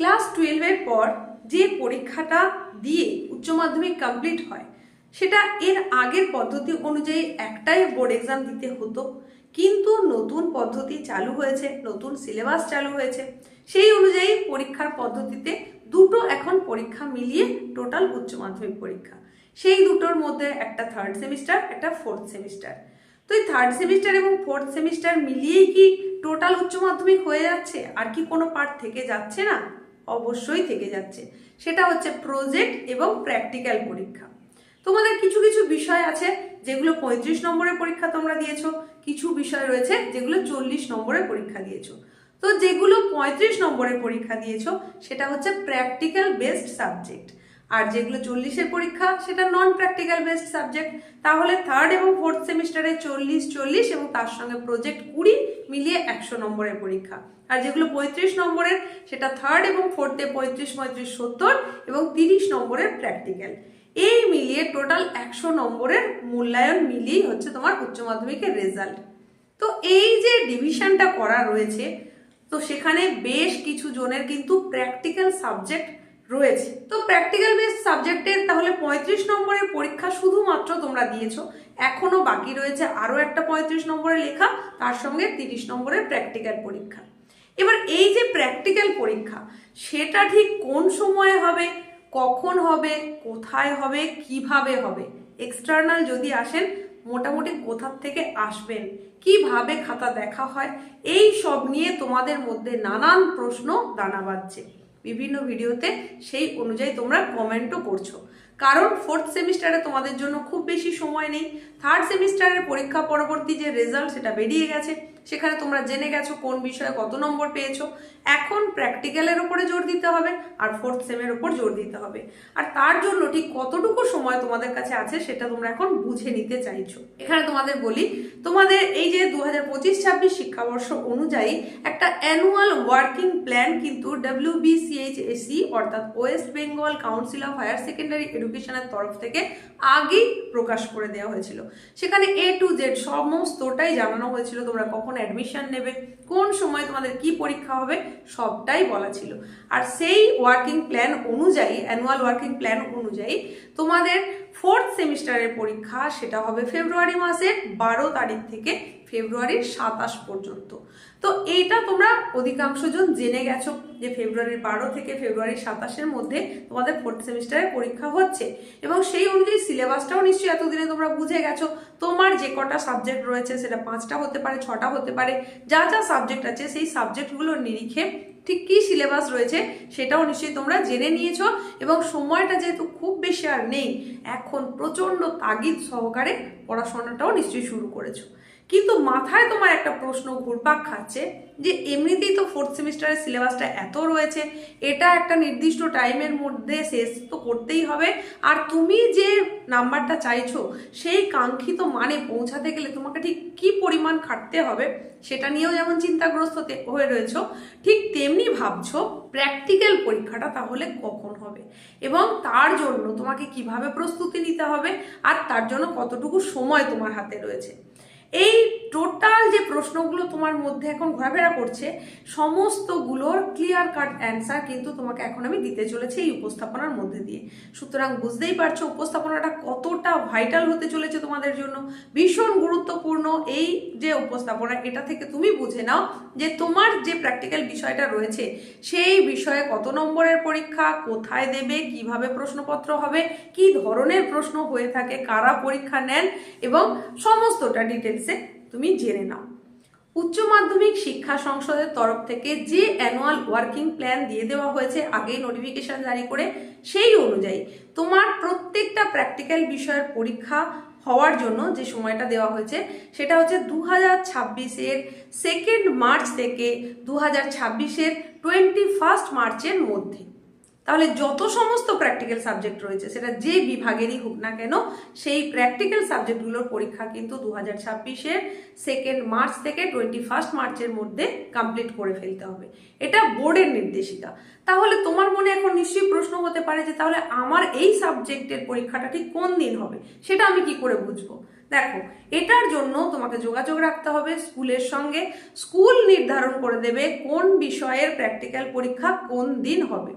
Class টুয়েলভের পর যে পরীক্ষাটা দিয়ে উচ্চ মাধ্যমিক কমপ্লিট হয়, সেটা এর আগের পদ্ধতি অনুযায়ী একটাই বোর্ড এক্সাম দিতে হতো। কিন্তু নতুন পদ্ধতি চালু হয়েছে, নতুন সিলেবাস চালু হয়েছে। সেই অনুযায়ী পরীক্ষার পদ্ধতিতে দুটো এখন পরীক্ষা মিলিয়ে টোটাল উচ্চ মাধ্যমিক পরীক্ষা। সেই দুটোর মধ্যে একটা থার্ড সেমিস্টার একটা ফোর্থ সেমিস্টার তো এই থার্ড সেমিস্টার এবং ফোর্থ সেমিস্টার মিলিয়েই কি টোটাল উচ্চ মাধ্যমিক হয়ে যাচ্ছে? আর কি কোনো পার্ট থেকে যাচ্ছে না? অবশ্যই থেকে যাচ্ছে। সেটা হচ্ছে প্রজেক্ট এবং প্র্যাকটিক্যাল পরীক্ষা। তোমাদের কিছু কিছু বিষয় আছে যেগুলো পঁয়ত্রিশ নম্বরের পরীক্ষা তোমরা দিয়েছ, কিছু বিষয় রয়েছে যেগুলো চল্লিশ নম্বরের পরীক্ষা দিয়েছ। তো যেগুলো পঁয়ত্রিশ নম্বরের পরীক্ষা দিয়েছ, সেটা হচ্ছে প্র্যাকটিক্যাল বেসড সাবজেক্ট আর যেগুলো চল্লিশের পরীক্ষা, সেটা নন প্র্যাকটিক্যাল বেসড সাবজেক্ট তাহলে থার্ড এবং ফোর্থ সেমিস্টারে চল্লিশ চল্লিশ এবং তার সঙ্গে প্রজেক্ট কুড়ি মিলিয়ে একশো নম্বরের পরীক্ষা। আর যেগুলো পঁয়ত্রিশ নম্বরের, সেটা থার্ড এবং ফোর্থে পঁয়ত্রিশ পঁয়ত্রিশ, সত্তর এবং তিরিশ নম্বরের প্র্যাকটিক্যাল এই মিলিয়ে টোটাল একশো নম্বরের মূল্যায়ন মিলিয়েই হচ্ছে তোমার উচ্চ মাধ্যমিকের রেজাল্ট তো এই যে ডিভিশনটা করা রয়েছে, তো সেখানে বেশ কিছু জনের কিন্তু প্র্যাকটিক্যাল সাবজেক্ট রয়েছে। তো প্র্যাকটিক্যাল বেস সাবজেক্টের তাহলে পঁয়ত্রিশ নম্বরের পরীক্ষা শুধুমাত্র তোমরা দিয়েছ। এখনও বাকি রয়েছে আরও একটা পঁয়ত্রিশ নম্বরের লেখা, তার সঙ্গে তিরিশ নম্বরের প্র্যাকটিক্যাল পরীক্ষা। এবার এই যে প্র্যাকটিক্যাল পরীক্ষা, সেটা ঠিক কোন সময়ে হবে, কখন হবে, কোথায় হবে, কীভাবে হবে? এক্সটার্নাল যদি আসেন, মোটামুটি কোথার থেকে আসবেন, কীভাবে খাতা দেখা হয়, এই সব নিয়ে তোমাদের মধ্যে নানান প্রশ্ন দানা বাঁধছে। বিভিন্ন ভিডিওতে সেই অনুযায়ী তোমরা কমেন্টও করছ। কারণ ফোর্থ সেমিস্টারে তোমাদের জন্য খুব বেশি সময় নেই। থার্ড সেমিস্টারের পরীক্ষা পরবর্তী যে রেজাল্ট সেটা বেরিয়ে গেছে। সেখানে তোমরা জেনে গেছো কোন বিষয়ে কত নম্বর পেয়েছ। এখন প্র্যাকটিক্যালের উপরে জোর দিতে হবে আর ফোর্থ সেমের উপর জোর দিতে হবে। আর তার জন্য ঠিক কতটুকু সময় তোমাদের কাছে আছে সেটা তোমরা এখন বুঝে নিতে চাইছো। এখানে তোমাদের বলি, তোমাদের এই যে দু হাজার পঁচিশ ছাব্বিশ শিক্ষাবর্ষ অনুযায়ী একটা অ্যানুয়াল ওয়ার্কিং প্ল্যান কিন্তু ডাব্লিউবিসিএইচএসি অর্থাৎ West Bengal Council of Higher Secondary এডুকেশনের তরফ থেকে আগেই প্রকাশ করে দেওয়া হয়েছিল। সেখানে এ টু জেড সমস্তটাই জানানো হয়েছিল, তোমরা কখন অ্যাডমিশন নেবে, কোন সময় তোমাদের কি পরীক্ষা হবে, সবটাই বলা ছিল। আর সেই ওয়ার্কিং প্ল্যান অনুযায়ী অ্যানুয়াল ওয়ার্কিং প্ল্যান অনুযায়ী তোমাদের ফোর্থ সেমিস্টারের পরীক্ষা, সেটা হবে ফেব্রুয়ারি মাসের বারো তারিখ থেকে ফেব্রুয়ারির সাতাশ পর্যন্ত। তো এইটা তোমরা অধিকাংশ জন জেনে গেছো যে ফেব্রুয়ারির বারো থেকে ফেব্রুয়ারির সাতাশের মধ্যে তোমাদের ফোর্থ সেমিস্টারের পরীক্ষা হচ্ছে। এবং সেই অনুযায়ী সিলেবাসটাও নিশ্চয়ই এতদিনে তোমরা বুঝে গেছো। তোমার যে কটা সাবজেক্ট রয়েছে সেটা পাঁচটা হতে পারে, ছটা হতে পারে, যা যা সাবজেক্ট আছে সেই সাবজেক্টগুলোর নিরিখে ঠিক কী সিলেবাস রয়েছে সেটাও নিশ্চয়ই তোমরা জেনে নিয়েছো। এবং সময়টা যেহেতু খুব বেশি আর নেই, এখন প্রচণ্ড তাগিদ সহকারে পড়াশোনাটাও নিশ্চয়ই শুরু করেছ। কিন্তু মাথায় তোমার একটা প্রশ্ন ঘুরপাক খাচ্ছে যে এমনিতেই তো ফোর্থ সেমিস্টারের সিলেবাসটা এত রয়েছে, এটা একটা নির্দিষ্ট টাইমের মধ্যে শেষ তো করতেই হবে। আর তুমি যে নাম্বারটা চাইছো, সেই কাঙ্ক্ষিত মানে পৌঁছাতে গেলে তোমাকে ঠিক কি পরিমাণ খাটতে হবে, সেটা নিয়েও যেমন চিন্তাগ্রস্ত হয়ে রয়েছো, ঠিক তেমনি ভাবছ প্র্যাকটিক্যাল পরীক্ষাটা তাহলে কখন হবে? এবং তার জন্য তোমাকে কীভাবে প্রস্তুতি নিতে হবে, আর তার জন্য কতটুকু সময় তোমার হাতে রয়েছে? এই টোটাল যে প্রশ্নগুলো তোমার মধ্যে এখন ঘোরাফেরা করছে, সমস্তগুলোর ক্লিয়ার কাট অ্যান্সার কিন্তু তোমাকে এখন আমি দিতে চলেছি এই উপস্থাপনার মধ্যে দিয়ে। সুতরাং বুঝতেই পারছ উপস্থাপনাটা কতটা ভাইটাল হতে চলেছে তোমাদের জন্য। ভীষণ গুরুত্বপূর্ণ এই যে উপস্থাপনা, এটা থেকে তুমি বুঝে নাও যে তোমার যে প্র্যাকটিক্যাল বিষয়টা রয়েছে, সেই বিষয়ে কত নম্বরের পরীক্ষা, কোথায় দেবে, কীভাবে প্রশ্নপত্র হবে, কি ধরনের প্রশ্ন হয়ে থাকে, কারা পরীক্ষা নেন, এবং সমস্তটা ডিটেলসে তুমি জেনে নাও। উচ্চ মাধ্যমিক শিক্ষা সংসদের তরফ থেকে যে অ্যানুয়াল ওয়ার্কিং প্ল্যান দিয়ে দেওয়া হয়েছে, আগেই নোটিফিকেশন জারি করে সেই অনুযায়ী তোমার প্রত্যেকটা প্র্যাকটিক্যাল বিষয়ের পরীক্ষা হওয়ার জন্য যে সময়টা দেওয়া হয়েছে, সেটা হচ্ছে দু হাজার ছাব্বিশের সেকেন্ড মার্চ থেকে দু হাজার ছাব্বিশের টোয়েন্টি ফার্স্ট মার্চের মধ্যে। তাহলে যত সমস্ত প্র্যাকটিক্যাল সাবজেক্ট রয়েছে, সেটা যে বিভাগেরই হোক না কেন, সেই প্র্যাকটিক্যাল সাবজেক্টগুলোর পরীক্ষা কিন্তু দু হাজার ছাব্বিশের সেকেন্ড মার্চ থেকে টোয়েন্টি ফার্স্ট মার্চের মধ্যে কমপ্লিট করে ফেলতে হবে। এটা বোর্ডের নির্দেশিকা। তাহলে তোমার মনে এখন নিশ্চয়ই প্রশ্ন হতে পারে যে, তাহলে আমার এই সাবজেক্টের পরীক্ষাটা ঠিক কোন দিন হবে? সেটা আমি কি করে বুঝব? দেখো, এটার জন্য তোমাকে যোগাযোগ রাখতে হবে স্কুলের সঙ্গে। স্কুল নির্ধারণ করে দেবে কোন বিষয়ের প্র্যাকটিক্যাল পরীক্ষা কোন দিন হবে।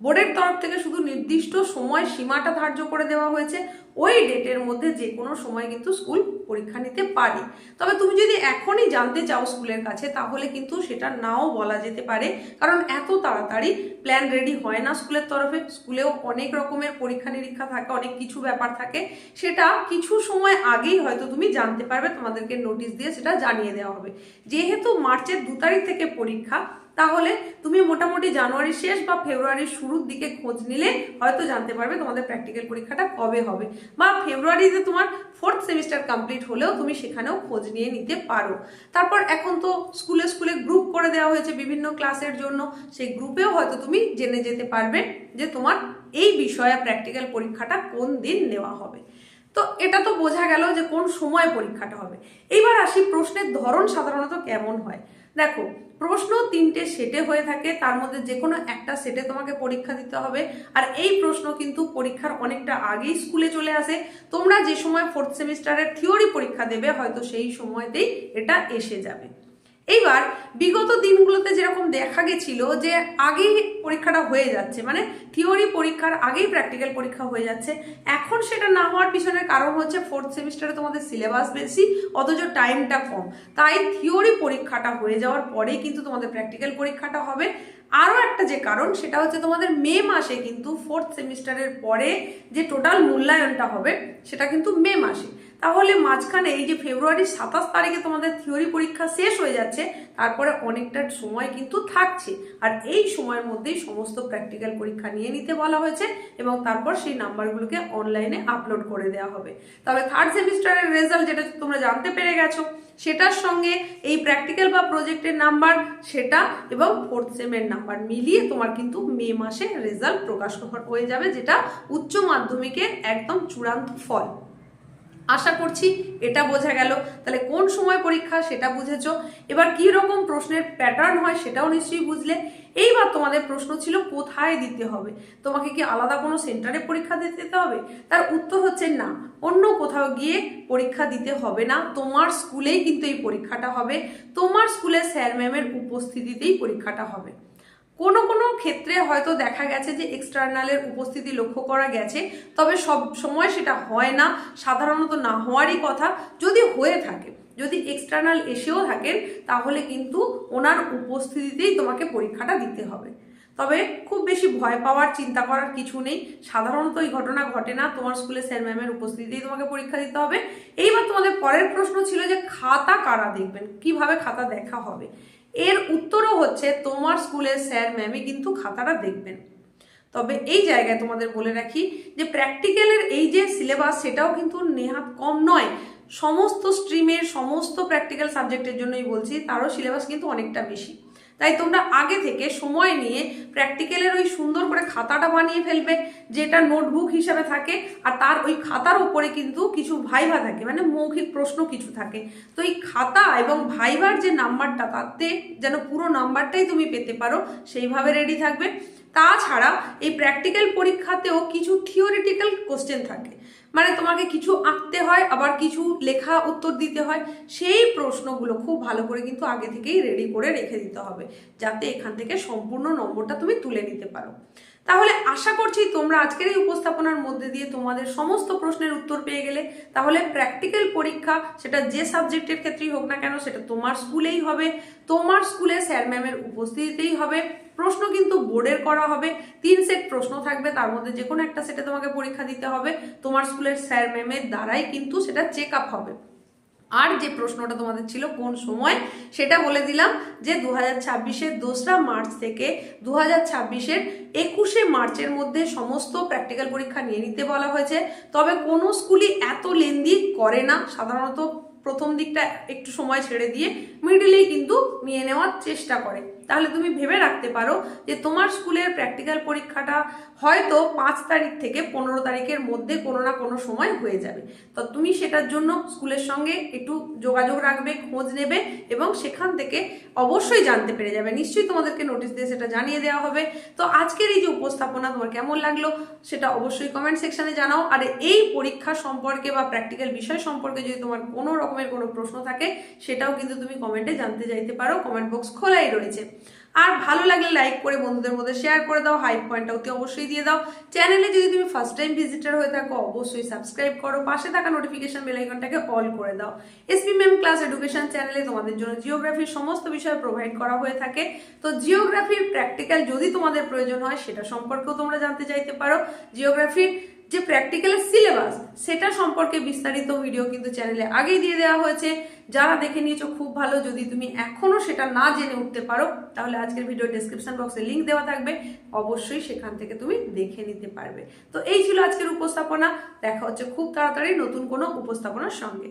বোর্ডের তরফ থেকে শুধু নির্দিষ্ট সময় সীমাটা ধার্য করে দেওয়া হয়েছে, ওই ডেটের মধ্যে যে কোনো সময় কিন্তু স্কুল পরীক্ষা নিতে পারে। তবে তুমি যদি এখনই জানতে চাও স্কুলের কাছে, তাহলে কিন্তু সেটা নাও বলা যেতে পারে, কারণ এত তাড়াতাড়ি প্ল্যান রেডি হয় না স্কুলের তরফে। স্কুলেও অনেক রকমের পরীক্ষা নিরীক্ষা থাকে, অনেক কিছু ব্যাপার থাকে। সেটা কিছু সময় আগেই হয়তো তুমি জানতে পারবে, তোমাদেরকে নোটিশ দিয়ে সেটা জানিয়ে দেওয়া হবে। যেহেতু মার্চের দু তারিখ থেকে পরীক্ষা তাহলে তুমি মোটামুটি জানুয়ারির শেষ বা ফেব্রুয়ারির শুরুর দিকে খোঁজ নিলে হয়তো জানতে পারবে তোমাদের প্র্যাকটিক্যাল পরীক্ষাটা কবে হবে। বা ফেব্রুয়ারিতে তোমার ফোর্থ সেমিস্টার কমপ্লিট হলেও তুমি সেখানেও খোঁজ নিয়ে নিতে পারো। তারপর এখন তো স্কুলে স্কুলে গ্রুপ করে দেওয়া হয়েছে বিভিন্ন ক্লাসের জন্য। সেই গ্রুপেও হয়তো তুমি জেনে যেতে পারবে যে তোমার এই বিষয়ে প্র্যাকটিক্যাল পরীক্ষাটা কোন দিন নেওয়া হবে। তো এটা তো বোঝা গেল যে কোন সময় পরীক্ষাটা হবে। এইবার আসি প্রশ্নের ধরন সাধারণত কেমন হয়? দেখো, প্রশ্ন তিনটে সেটে হয়ে থাকে, তার মধ্যে যে কোনো একটা সেটে তোমাকে পরীক্ষা দিতে হবে। আর এই প্রশ্ন কিন্তু পরীক্ষার অনেকটা আগেই স্কুলে চলে আসে। তোমরা যে সময় ফোর্থ সেমিস্টারের থিওরি পরীক্ষা দেবে, হয়তো সেই সময়তেই এটা এসে যাবে। এইবার বিগত দিনগুলোতে যেরকম দেখা গেছিল যে আগেই পরীক্ষাটা হয়ে যাচ্ছে মানে থিওরি পরীক্ষার আগেই প্র্যাকটিক্যাল পরীক্ষা হয়ে যাচ্ছে, এখন সেটা না হওয়ার পিছনের কারণ হচ্ছে ফোর্থ সেমিস্টারে তোমাদের সিলেবাস বেশি, অথচ টাইমটা কম। তাই থিওরি পরীক্ষাটা হয়ে যাওয়ার পরেই কিন্তু তোমাদের প্র্যাকটিক্যাল পরীক্ষাটা হবে। আরও একটা যে কারণ, সেটা হচ্ছে তোমাদের মে মাসে কিন্তু ফোর্থ সেমিস্টারের পরে যে টোটাল মূল্যায়নটা হবে, সেটা কিন্তু মে মাসে। তাহলে মাঝখানে এই যে ফেব্রুয়ারির সাতাশ তারিখে তোমাদের থিওরি পরীক্ষা শেষ হয়ে যাচ্ছে, তারপরে অনেকটা সময় কিন্তু থাকছে। আর এই সময়ের মধ্যেই সমস্ত প্র্যাকটিক্যাল পরীক্ষা নিয়ে নিতে বলা হয়েছে এবং তারপর সেই নাম্বারগুলোকে অনলাইনে আপলোড করে দেওয়া হবে। তবে থার্ড সেমিস্টারের রেজাল্ট যেটা তোমরা জানতে পেরে গেছো, সেটার সঙ্গে এই প্র্যাকটিক্যাল বা প্রজেক্টের নাম্বার, সেটা এবং ফোর্থ সেমের নাম্বার মিলিয়ে তোমার কিন্তু মে মাসে রেজাল্ট প্রকাশ হয়ে যাবে, যেটা উচ্চ মাধ্যমিকের একদম চূড়ান্ত ফল। আশা করছি এটা বোঝা গেল। তাহলে কোন সময় পরীক্ষা সেটা বুঝেছ? এবার কি রকম প্রশ্নের প্যাটার্ন হয় সেটাও নিশ্চয়ই বুঝলে। এইবার তোমাদের প্রশ্ন ছিল, কোথায় দিতে হবে? তোমাকে কি আলাদা কোনো সেন্টারে পরীক্ষা দিতে হবে? তার উত্তর হচ্ছে না। অন্য কোথাও গিয়ে পরীক্ষা দিতে হবে না। তোমার স্কুলেই কিন্তু এই পরীক্ষাটা হবে। তোমার স্কুলে স্যার ম্যামের উপস্থিতিতেই পরীক্ষাটা হবে। কোনো কোনো ক্ষেত্রে হয়তো দেখা গেছে যে এক্সটার্নালের উপস্থিতি লক্ষ্য করা গেছে, তবে সব সময় সেটা হয় না, সাধারণত না হওয়ারই কথা। যদি হয়ে থাকে, যদি এক্সটার্নাল এসেও থাকেন, তাহলে কিন্তু ওনার উপস্থিতিতেই তোমাকে পরীক্ষাটা দিতে হবে। তবে খুব বেশি ভয় পাওয়ার, চিন্তা করার কিছু নেই। সাধারণত এই ঘটনা ঘটে না, তোমার স্কুলে স্যার ম্যামের উপস্থিতিতেই তোমাকে পরীক্ষা দিতে হবে। এইবার তোমাদের পরের প্রশ্ন ছিল যে খাতা কারা দেখবেন? কীভাবে খাতা দেখা হবে? এর উত্তরও হচ্ছে তোমার স্কুলের স্যার ম্যামই কিন্তু খাতাটা দেখবেন। তবে এই জায়গায় তোমাদের বলে রাখি যে প্র্যাকটিক্যালের এই যে সিলেবাস সেটাও কিন্তু নেহাত কম নয়। সমস্ত স্ট্রিমের সমস্ত প্র্যাকটিক্যাল সাবজেক্টের জন্যই বলছি, তারও সিলেবাস কিন্তু অনেকটা বেশি। তাই তোমরা আগে থেকে সময় নিয়ে প্র্যাকটিক্যালের ওই সুন্দর করে খাতাটা বানিয়ে ফেলবে, যেটা নোটবুক হিসাবে থাকে, আর তার ওই খাতার উপরে কিন্তু কিছু ভাইভা থাকে মানে মৌখিক প্রশ্ন কিছু থাকে। তো এই খাতা এবং ভাইভার যে নাম্বারটা, তাতে যেন পুরো নাম্বারটাই তুমি পেতে পারো, সেইভাবে রেডি থাকবে। তাছাড়া এই প্র্যাকটিক্যাল পরীক্ষাতেও কিছু থিওরিটিক্যাল কোশ্চেন থাকে। মানে তোমাকে কিছু আঁকতে হয়, আবার কিছু লেখা উত্তর দিতে হয়, সেই প্রশ্নগুলো খুব ভালো করে কিন্তু আগে থেকেই রেডি করে রেখে দিতে হবে, যাতে এখান থেকে সম্পূর্ণ নম্বরটা তুমি তুলে নিতে পারো। তাহলে আশা করছি তোমরা আজকের এই উপস্থাপনার মধ্যে দিয়ে তোমাদের সমস্ত প্রশ্নের উত্তর পেয়ে গেলে, তাহলে প্র্যাকটিক্যাল পরীক্ষা, সেটা যে সাবজেক্টের ক্ষেত্রেই হোক না কেন, সেটা তোমার স্কুলেই হবে। তোমার স্কুলে স্যার ম্যামের উপস্থিতিতেই হবে। প্রশ্ন কিন্তু বোর্ডের করা হবে। তিন সেট প্রশ্ন থাকবে, তার মধ্যে যে কোনো একটা সেটে তোমাকে পরীক্ষা দিতে হবে। তোমার স্কুলের স্যার ম্যামের দ্বারাই কিন্তু সেটা চেক আপ হবে। আর যে প্রশ্নটা তোমাদের ছিল কোন সময়, সেটা বলে দিলাম যে দু হাজার ছাব্বিশের দোসরা মার্চ থেকে দু হাজার ছাব্বিশের একুশে মার্চের মধ্যে সমস্ত প্র্যাকটিক্যাল পরীক্ষা নিয়ে নিতে বলা হয়েছে। তবে কোনো স্কুলই এত লেন্দি করে না, সাধারণত প্রথম দিকটা একটু সময় ছেড়ে দিয়ে মিডিলেই কিন্তু নিয়ে নেওয়ার চেষ্টা করে। তাহলে তুমি ভেবে রাখতে পারো যে তোমার স্কুলের প্র্যাকটিক্যাল পরীক্ষাটা হয়তো পাঁচ তারিখ থেকে পনেরো তারিখের মধ্যে কোনো না কোনো সময় হয়ে যাবে। তো তুমি সেটার জন্য স্কুলের সঙ্গে একটু যোগাযোগ রাখবে, খোঁজ নেবে এবং সেখান থেকে অবশ্যই জানতে পেরে যাবে। নিশ্চয়ই তোমাদেরকে নোটিশ দিয়ে সেটা জানিয়ে দেওয়া হবে। তো আজকের এই যে উপস্থাপনা তোমার কেমন লাগল সেটা অবশ্যই কমেন্ট সেকশানে জানাও। আর এই পরীক্ষা সম্পর্কে বা প্র্যাকটিক্যাল বিষয় সম্পর্কে যদি তোমার কোনো রকমের কোনো প্রশ্ন থাকে, সেটাও কিন্তু তুমি কমেন্টে জানতে চাইতে পারো। কমেন্ট বক্স খোলাই রয়েছে। আর ভালো লাগলে লাইক করে বন্ধুদের মধ্যে শেয়ার করে দাও হাইপ পয়েন্টটা অতি অবশ্যই দিয়ে দাও। চ্যানেলে যদি তুমি ফার্স্ট টাইম ভিজিটার হয়ে থাকো, অবশ্যই সাবস্ক্রাইব করো। পাশে থাকা নোটিফিকেশন বেল আইকনটাকে অল করে দাও। এসপি মেম ক্লাস এডুকেশন চ্যানেলে তোমাদের জন্য জিওগ্রাফির সমস্ত বিষয় প্রোভাইড করা হয়ে থাকে। তো জিওগ্রাফির প্র্যাকটিক্যাল যদি তোমাদের প্রয়োজন হয়, সেটা সম্পর্কেও তোমরা জানতে চাইতে পারো। জিওগ্রাফির যে প্র্যাকটিক্যাল সিলেবাস সেটা সম্পর্কে বিস্তারিত ভিডিও কিন্তু চ্যানেলে আগেই দিয়ে দেওয়া হয়েছে। যারা দেখে নিয়েছো, খুব ভালো। যদি তুমি এখনও সেটা না জেনে উঠতে পারো, তাহলে আজকের ভিডিও ডেসক্রিপশন বক্সে লিঙ্ক দেওয়া থাকবে। অবশ্যই সেখান থেকে তুমি দেখে নিতে পারবে। তো এই ছিল আজকের উপস্থাপনা। দেখা হচ্ছে খুব তাড়াতাড়ি নতুন কোনো উপস্থাপনার সঙ্গে।